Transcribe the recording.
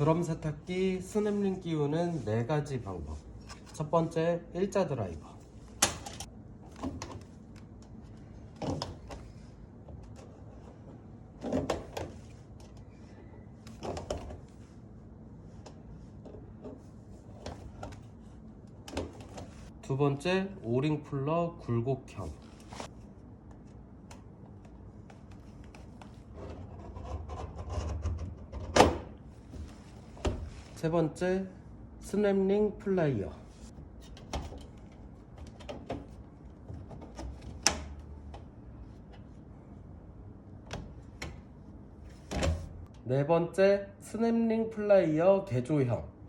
드럼 세탁기 스냅링 끼우는 네 가지 방법. 첫 번째, 일자 드라이버. 두 번째, 오링 풀러 굴곡형. 세 번째, 스냅링 플라이어. 네 번째, 스냅링 플라이어 개조형.